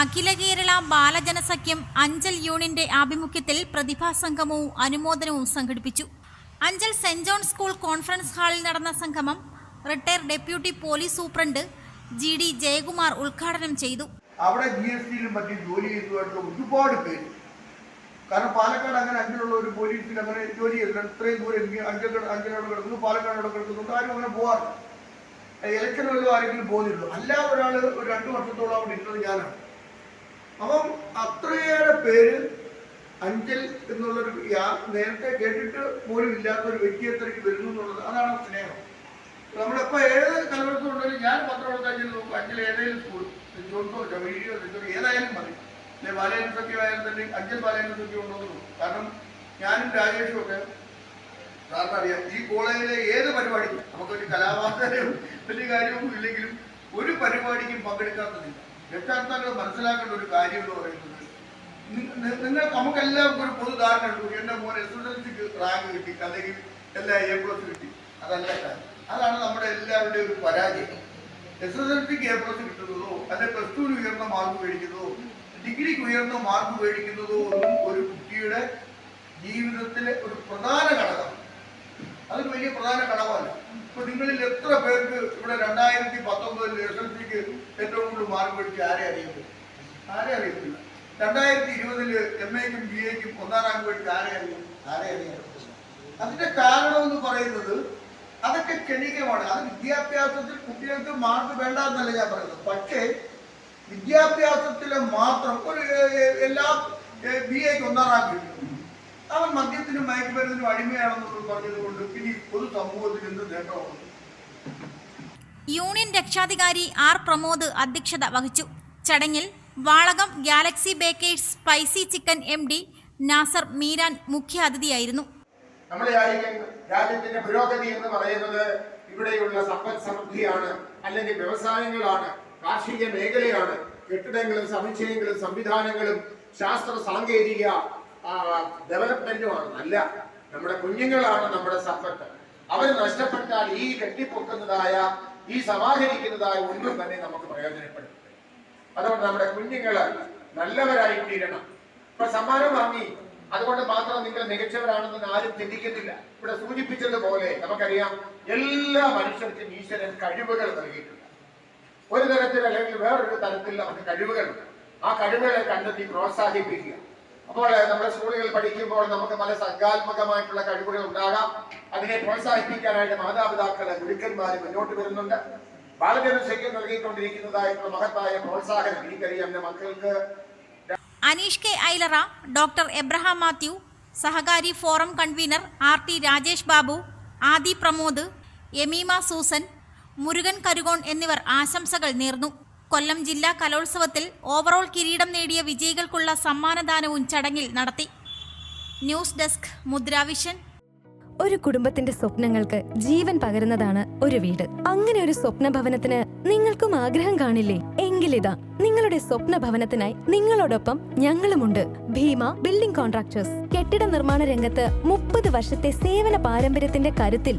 അഖില കേരള ബാലജനസഖ്യം അഞ്ചൽ യൂണിയന്റെ ആഭിമുഖ്യത്തിൽ പ്രതിഭാസംഗമവും അനുമോദനവും സംഘടിപ്പിച്ചു. Anchal saint John school conference ഹാളിൽ നടന്ന സംഗമം retire deputy police superintendent G D Jayakumar ഉദ്ഘാടനം ചെയ്തു. അവിടെ ജി എസ് ടിയിലും മറ്റും ജോലി ചെയ്തതായിട്ടുള്ള ഒരുപാട് പേര്. കാരണം പാലക്കാട് അങ്ങനെ അഞ്ചലുള്ള ഒരു പോലീസിൽ അങ്ങനെ ജോലി ചെയ്തിട്ടുണ്ട് ഇത്രയും ദൂരം അഞ്ചൽ അഞ്ചലോട് കിടക്കുന്നു പാലക്കാട് കിടക്കുന്നുണ്ട്. ആരും അങ്ങനെ പോകാറില്ല ഇലക്ഷൻ വല്ലതും ആരെങ്കിലും പോകുന്നുള്ളൂ അല്ലാതെ ഒരാൾ ഒരു രണ്ട് വർഷത്തോളം അവിടെ ഇരുന്നത് ഞാനാണ്. അപ്പം അത്രയേറെ പേര് അഞ്ചൽ എന്നുള്ളൊരു നേരത്തെ കേട്ടിട്ട് പോലും ഇല്ലാത്ത ഒരു വ്യക്തി അത്രയ്ക്ക് വരുന്നു എന്നുള്ളത് അതാണ് സ്നേഹം. നമ്മളിപ്പോ ഏത് കലോത്സവം ഉണ്ടെങ്കിലും ഞാൻ പത്രം അഞ്ചൽ നോക്കും. അഞ്ചൽ ഏതെങ്കിലും സ്കൂൾ ജോൺസോ വീഡിയോ ഏതായാലും മതി. അല്ലെ ബാലയന സഖ്യമായാലും തന്നെ അഞ്ചൽ ബാലയന സഖ്യം ഉണ്ടോ എന്ന്. കാരണം ഞാനും രാജേഷും ഒക്കെ സാറിന് അറിയാം ഈ കോളേജിലെ ഏത് പരിപാടിക്കും നമുക്കൊരു കലാവാസനയും വലിയ കാര്യമൊന്നും ഇല്ലെങ്കിലും ഒരു പരിപാടിക്കും പങ്കെടുക്കാത്തതില്ല. രക്ഷാർത്ഥങ്ങൾ മനസ്സിലാക്കേണ്ട ഒരു കാര്യം എന്ന് പറയുന്നത് നി- നമുക്ക് നിങ്ങൾ നമുക്കെല്ലാവർക്കും ഒരു പൊതുധാരണ ഉണ്ട് എന്റെ മോൻ എസ് എസ് എൽ സിക്ക് റാങ്ക് കിട്ടി അല്ലെങ്കിൽ എല്ലാ എ പ്ലസ് കിട്ടി. അതല്ല അതാണ് നമ്മുടെ എല്ലാവരുടെയും ഒരു പരാജയം. എസ് എസ് എൽ സിക്ക് എ പ്ലസ് കിട്ടുന്നതോ അല്ലെങ്കിൽ പ്ലസ് ടുവിന് ഉയർന്ന മാർക്ക് മേടിക്കുന്നതോ ഡിഗ്രിക്ക് ഉയർന്ന മാർക്ക് മേടിക്കുന്നതോ ഒന്നും ഒരു കുട്ടിയുടെ ജീവിതത്തിലെ ഒരു പ്രധാന ഘടകം. അതൊരു വലിയ പ്രധാന ഘടകമല്ല. ഇപ്പൊ നിങ്ങളിൽ എത്ര പേർക്ക് ഇവിടെ രണ്ടായിരത്തി പത്തൊമ്പതിൽ എസ് എൽ സിക്ക് മാർക്ക് മേടിച്ച് ആരെ അറിയത്തില്ല. ആരെ അറിയത്തില്ല. രണ്ടായിരത്തി ഇരുപതിൽ എം എക്കും ബി എക്കും ഒന്നാം റാങ്ക് മേടിച്ച് ആരെ അറിയാം? ആരെ അറിയത്തില്ല അതിന്റെ കാരണം എന്ന് പറയുന്നത് അതൊക്കെ ക്ഷണികമാണ്. അത് വിദ്യാഭ്യാസത്തിൽ കുട്ടികൾക്ക് മാർക്ക് വേണ്ട എന്നല്ല ഞാൻ പറയുന്നത്. പക്ഷേ വിദ്യാഭ്യാസത്തിലെ മാത്രം ഒരു എല്ലാ ബി എക്ക് ഒന്നാം റാങ്ക് കിട്ടും. അവൻ മദ്യത്തിനും മയക്കുമരുന്നിനും അടിമയാണെന്നുള്ളത് പറഞ്ഞതുകൊണ്ട് പിന്നെ പൊതു സമൂഹത്തിൽ നിന്ന് നേട്ടമാണ്? യൂണിയൻ രക്ഷാധികാരി ആർ പ്രമോദ് അധ്യക്ഷത വഹിച്ചു. ചടങ്ങിൽ Valakom galaxy bakers spicy chicken M D Nasar Meeran മുഖ്യാതിഥിയായിരുന്നു നമ്മൾ വിചാരിക്കും രാജ്യത്തിന്റെ പുരോഗതി എന്ന് പറയുന്നത് ഇവിടെയുള്ള സമ്പദ് സമൃദ്ധിയാണ് അല്ലെങ്കിൽ വ്യവസായങ്ങളാണ് കാർഷിക മേഖലയാണ് കെട്ടിടങ്ങളും സമുച്ചയങ്ങളും സംവിധാനങ്ങളും ശാസ്ത്ര സാങ്കേതിക ഡെവലപ്മെന്റുമാണ് അല്ല നമ്മുടെ കുഞ്ഞുങ്ങളാണ് നമ്മുടെ സമ്പത്ത്. അവർ നഷ്ടപ്പെട്ടാൽ ഈ കെട്ടിപ്പൊക്കുന്നതായ ഈ സമാഹരിക്കുന്നതായ ഒന്നും തന്നെ നമുക്ക് പ്രയോജനപ്പെടും അതുകൊണ്ട് നമ്മുടെ കുഞ്ഞുങ്ങൾ നല്ലവരായി തീരണം. ഇപ്പൊ സമ്മാനം വാങ്ങി. അതുകൊണ്ട് മാത്രം നിങ്ങൾ മികച്ചവരാണെന്ന് ആരും ചിന്തിക്കുന്നില്ല. ഇവിടെ സൂചിപ്പിച്ചതുപോലെ നമുക്കറിയാം എല്ലാ മനുഷ്യർക്കും ഈശ്വരൻ കഴിവുകൾ നൽകിയിട്ടുണ്ട്. ഒരു തരത്തിൽ അല്ലെങ്കിൽ വേറൊരു തരത്തിൽ നമുക്ക് കഴിവുകളുണ്ട്. ആ കഴിവുകളെ കണ്ടെത്തി പ്രോത്സാഹിപ്പിക്കുക. അപ്പോൾ നമ്മുടെ സ്കൂളുകളിൽ പഠിക്കുമ്പോൾ നമുക്ക് പല സർഗാത്മകമായിട്ടുള്ള കഴിവുകൾ ഉണ്ടാകാം. അതിനെ പ്രോത്സാഹിപ്പിക്കാനായിട്ട് മാതാപിതാക്കളെ ഗുരുക്കന്മാര് മുന്നോട്ട് വരുന്നുണ്ട്. ബാലജനസഖ്യം നൽകിക്കൊണ്ടിരിക്കുന്നതായിട്ടുള്ള മഹത്തായ പ്രോത്സാഹനം എനിക്കറിയാം എന്റെ മക്കൾക്ക്. Aneesh K Ailara doctor Abraham Mathew സഹകാരി forum convener R T Rajesh Babu Adi Pramod Yameema Susan Murugan Karukone എന്നിവർ ആശംസകൾ നേർന്നു. കൊല്ലം ജില്ലാ കലോത്സവത്തിൽ ഓവറോൾ കിരീടം നേടിയ വിജയികൾക്കുള്ള സമ്മാനദാനവും ചടങ്ങിൽ നടത്തി. ന്യൂസ് ഡെസ്ക് മുദ്രാവിഷൻ ഒരു കുടുംബത്തിന്റെ സ്വപ്നങ്ങൾക്ക് ജീവൻ പകരുന്നതാണ് ഒരു വീട്. അങ്ങനെ ഒരു സ്വപ്ന ഭവനത്തിന് നിങ്ങൾക്കും ആഗ്രഹം കാണില്ലേ? എങ്കിലിതാ നിങ്ങളുടെ സ്വപ്ന ഭവനത്തിനായി നിങ്ങളോടൊപ്പം ഞങ്ങളുമുണ്ട്. Bhima building contractors. കെട്ടിട നിർമ്മാണ രംഗത്ത് മുപ്പത് വർഷത്തെ സേവന പാരമ്പര്യത്തിന്റെ കരുത്തിൽ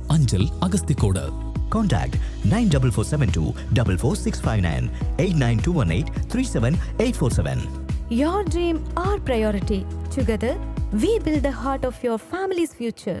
Anjal Agastikoda. Contact 94472 44659 89218 37847. Your dream, our priority. Together, we build the heart of your family's future.